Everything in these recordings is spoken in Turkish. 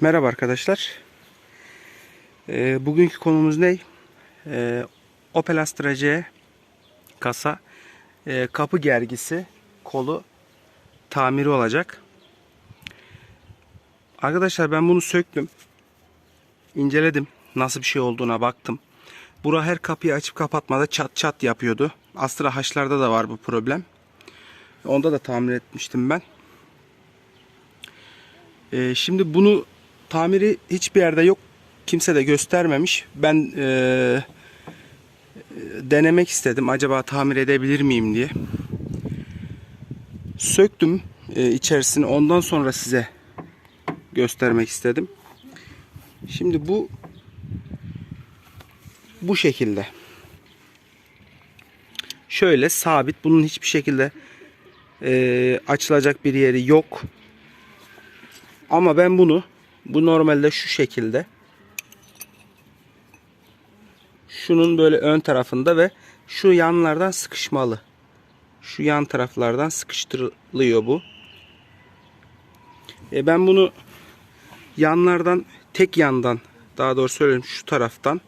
Merhaba arkadaşlar. Ee, bugünkü konumuz ne? Ee, Opel Astra C kasa e, kapı gergisi kolu tamiri olacak. Arkadaşlar ben bunu söktüm. İnceledim. Nasıl bir şey olduğuna baktım. Bura her kapıyı açıp kapatmada çat çat yapıyordu. Astra H'larda da var bu problem. Onda da tamir etmiştim ben. Ee, şimdi bunu tamiri hiçbir yerde yok. Kimse de göstermemiş. Ben ee, denemek istedim. Acaba tamir edebilir miyim diye. Söktüm e, içerisini. Ondan sonra size göstermek istedim. Şimdi bu bu şekilde. Şöyle sabit. Bunun hiçbir şekilde e, açılacak bir yeri yok. Ama ben bunu bu normalde şu şekilde şunun böyle ön tarafında ve şu yanlardan sıkışmalı. Şu yan taraflardan sıkıştırılıyor bu. E ben bunu yanlardan tek yandan daha doğru söyleyeyim şu taraftan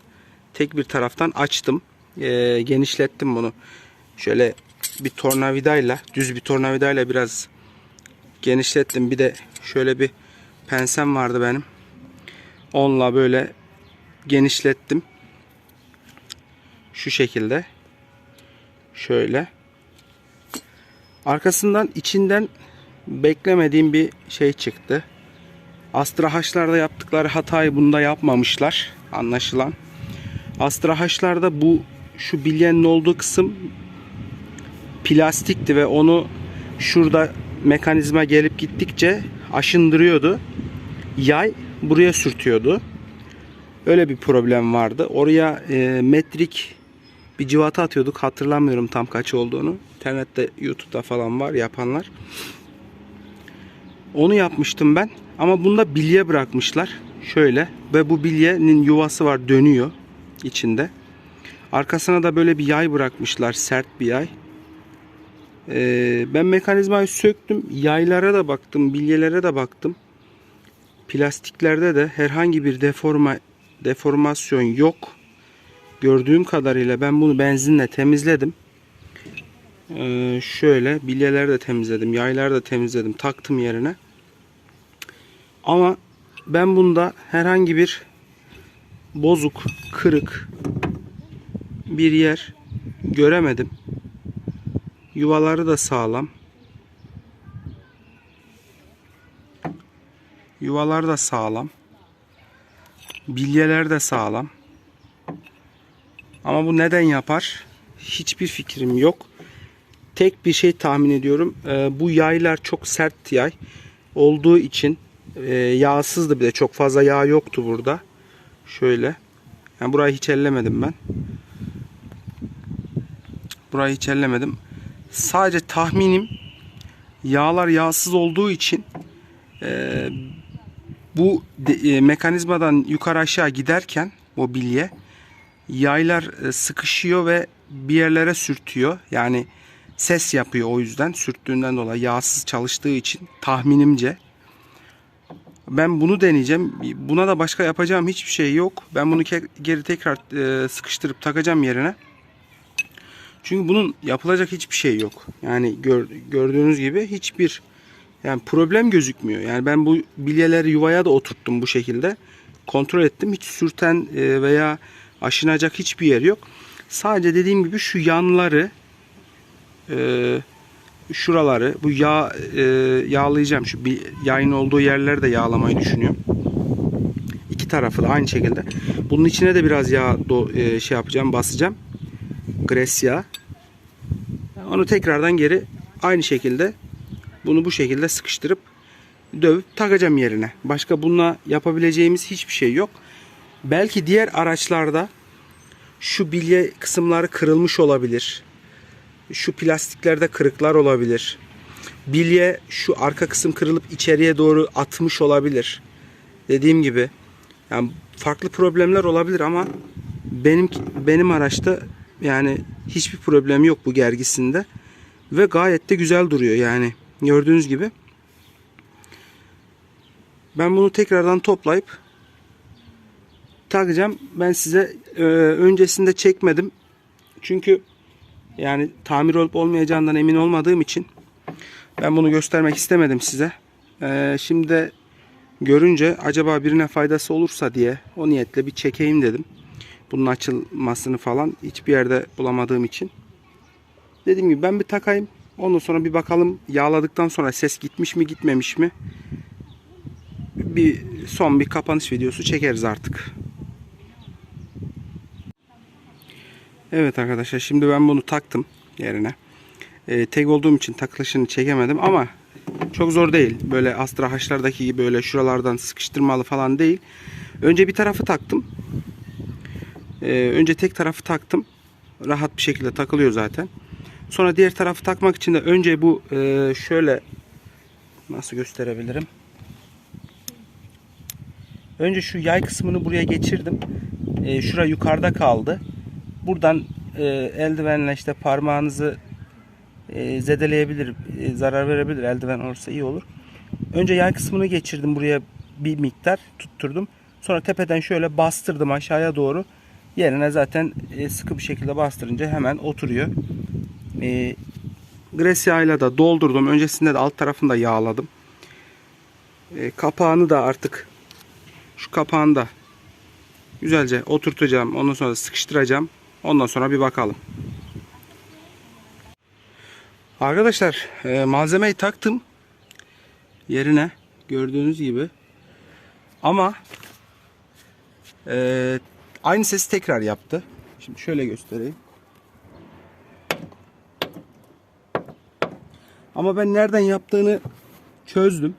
tek bir taraftan açtım. E, genişlettim bunu. Şöyle bir tornavidayla düz bir tornavidayla biraz genişlettim. Bir de şöyle bir pensem vardı benim. Onunla böyle genişlettim. Şu şekilde. Şöyle. Arkasından içinden beklemediğim bir şey çıktı. Astra H'larda yaptıkları hatayı bunda yapmamışlar anlaşılan. Astra H'larda bu şu bilyenin olduğu kısım plastikti ve onu şurada mekanizma gelip gittikçe aşındırıyordu. Yay buraya sürtüyordu. Öyle bir problem vardı. Oraya e, metrik bir civata atıyorduk. Hatırlamıyorum tam kaç olduğunu. İnternette, YouTube'da falan var yapanlar. Onu yapmıştım ben. Ama bunda bilye bırakmışlar. Şöyle. Ve bu bilyenin yuvası var. Dönüyor içinde. Arkasına da böyle bir yay bırakmışlar. Sert bir yay. Ee, ben mekanizmayı söktüm. Yaylara da baktım. Bilyelere de baktım. Plastiklerde de herhangi bir deforma deformasyon yok. Gördüğüm kadarıyla ben bunu benzinle temizledim. Ee, şöyle bilyeleri de temizledim. Yayları da temizledim. Taktım yerine. Ama ben bunda herhangi bir bozuk, kırık bir yer göremedim. Yuvaları da sağlam. Yuvalar da sağlam. Bilyeler de sağlam. Ama bu neden yapar? Hiçbir fikrim yok. Tek bir şey tahmin ediyorum. Ee, bu yaylar çok sert yay olduğu için e, yağsızdı bir de çok fazla yağ yoktu burada. Şöyle. Yani burayı hiç ellemedim ben. Burayı hiç ellemedim. Sadece tahminim yağlar yağsız olduğu için e, bu de, e, mekanizmadan yukarı aşağı giderken o bilye yaylar e, sıkışıyor ve bir yerlere sürtüyor. Yani ses yapıyor o yüzden sürttüğünden dolayı yağsız çalıştığı için tahminimce. Ben bunu deneyeceğim. Buna da başka yapacağım hiçbir şey yok. Ben bunu geri tekrar e, sıkıştırıp takacağım yerine. Çünkü bunun yapılacak hiçbir şey yok. Yani gör, gördüğünüz gibi hiçbir yani problem gözükmüyor. Yani ben bu bilyeleri yuvaya da oturttum bu şekilde. Kontrol ettim. Hiç sürten e, veya aşınacak hiçbir yer yok. Sadece dediğim gibi şu yanları e, şuraları bu yağ e, yağlayacağım. Şu bir yayın olduğu yerleri de yağlamayı düşünüyorum. İki tarafı da aynı şekilde. Bunun içine de biraz yağ şey yapacağım, basacağım. Gres yağı. Onu tekrardan geri aynı şekilde bunu bu şekilde sıkıştırıp dövüp takacağım yerine. Başka bununla yapabileceğimiz hiçbir şey yok. Belki diğer araçlarda şu bilye kısımları kırılmış olabilir. Şu plastiklerde kırıklar olabilir. Bilye şu arka kısım kırılıp içeriye doğru atmış olabilir. Dediğim gibi yani farklı problemler olabilir ama benim benim araçta yani hiçbir problem yok bu gergisinde ve gayet de güzel duruyor yani gördüğünüz gibi Ben bunu tekrardan toplayıp takacağım. Ben size e, öncesinde çekmedim. Çünkü yani tamir olup olmayacağından emin olmadığım için ben bunu göstermek istemedim size. E, şimdi de görünce acaba birine faydası olursa diye o niyetle bir çekeyim dedim. Bunun açılmasını falan hiçbir yerde bulamadığım için. Dediğim gibi ben bir takayım. Ondan sonra bir bakalım yağladıktan sonra ses gitmiş mi gitmemiş mi? Bir son bir kapanış videosu çekeriz artık. Evet arkadaşlar şimdi ben bunu taktım yerine. Ee, tek olduğum için takılışını çekemedim ama çok zor değil. Böyle Astra H'lardaki gibi böyle şuralardan sıkıştırmalı falan değil. Önce bir tarafı taktım. Ee, önce tek tarafı taktım. Rahat bir şekilde takılıyor zaten. Sonra diğer tarafı takmak için de önce bu e, şöyle nasıl gösterebilirim? Önce şu yay kısmını buraya geçirdim. E, şura yukarıda kaldı. Buradan e, eldivenle işte parmağınızı e, zedeleyebilir, e, zarar verebilir. Eldiven olursa iyi olur. Önce yay kısmını geçirdim buraya bir miktar tutturdum. Sonra tepeden şöyle bastırdım aşağıya doğru. Yerine zaten e, sıkı bir şekilde bastırınca hemen oturuyor. E, gres yağıyla da doldurdum. Öncesinde de alt tarafını da yağladım. E, kapağını da artık şu kapağını da güzelce oturtacağım. Ondan sonra sıkıştıracağım. Ondan sonra bir bakalım. Arkadaşlar e, malzemeyi taktım yerine gördüğünüz gibi ama e, aynı sesi tekrar yaptı. Şimdi şöyle göstereyim. Ama ben nereden yaptığını çözdüm.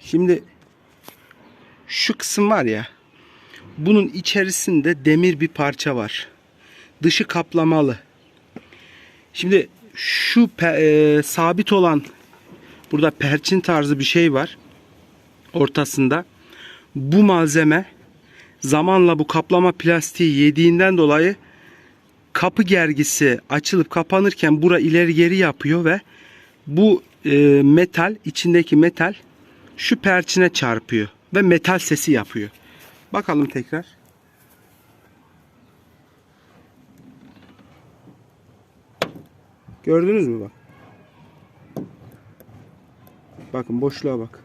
Şimdi şu kısım var ya bunun içerisinde demir bir parça var. Dışı kaplamalı. Şimdi şu e, sabit olan burada perçin tarzı bir şey var ortasında. Bu malzeme zamanla bu kaplama plastiği yediğinden dolayı kapı gergisi açılıp kapanırken bura ileri geri yapıyor ve bu e, metal içindeki metal şu perçine çarpıyor ve metal sesi yapıyor. Bakalım tekrar. Gördünüz mü bak. Bakın boşluğa bak.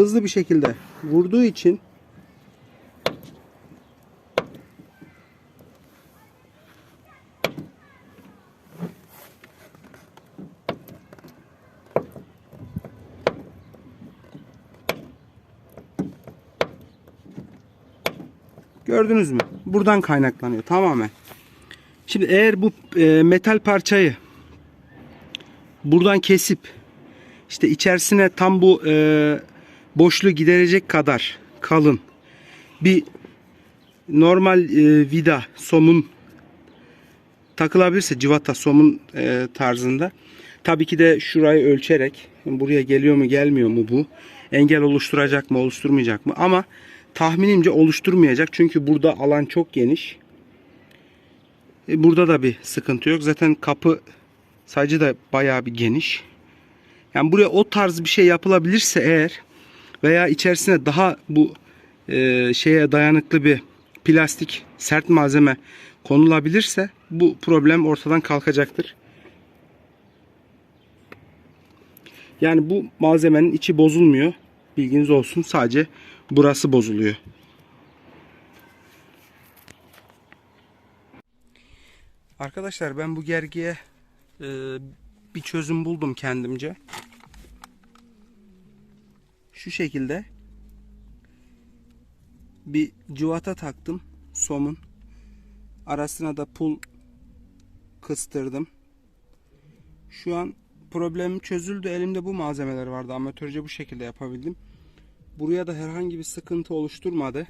Hızlı bir şekilde vurduğu için Gördünüz mü? Buradan kaynaklanıyor tamamen. Şimdi eğer bu e, metal parçayı buradan kesip işte içerisine tam bu e, boşluğu giderecek kadar kalın. Bir normal e, vida somun takılabilirse civata somun e, tarzında. Tabii ki de şurayı ölçerek buraya geliyor mu gelmiyor mu bu? Engel oluşturacak mı oluşturmayacak mı? Ama tahminimce oluşturmayacak çünkü burada alan çok geniş. E, burada da bir sıkıntı yok. Zaten kapı sadece de bayağı bir geniş. Yani buraya o tarz bir şey yapılabilirse eğer veya içerisine daha bu e, şeye dayanıklı bir plastik sert malzeme konulabilirse bu problem ortadan kalkacaktır. Yani bu malzemenin içi bozulmuyor. Bilginiz olsun. Sadece burası bozuluyor. Arkadaşlar ben bu gergiye e, bir çözüm buldum kendimce. Şu şekilde bir cıvata taktım somun. Arasına da pul kıstırdım. Şu an problemim çözüldü. Elimde bu malzemeler vardı. Amatörce bu şekilde yapabildim. Buraya da herhangi bir sıkıntı oluşturmadı.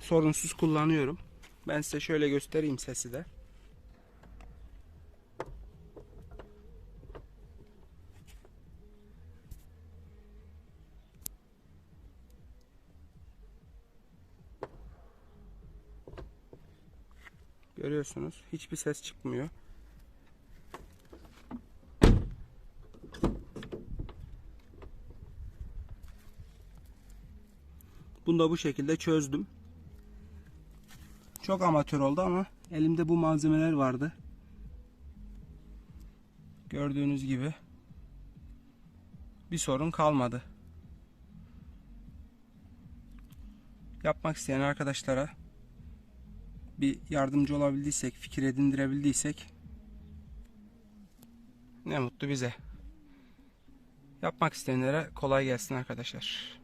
Sorunsuz kullanıyorum. Ben size şöyle göstereyim sesi de. Görüyorsunuz hiçbir ses çıkmıyor. Bunu da bu şekilde çözdüm. Çok amatör oldu ama elimde bu malzemeler vardı. Gördüğünüz gibi bir sorun kalmadı. Yapmak isteyen arkadaşlara bir yardımcı olabildiysek, fikir edindirebildiysek ne mutlu bize. Yapmak isteyenlere kolay gelsin arkadaşlar.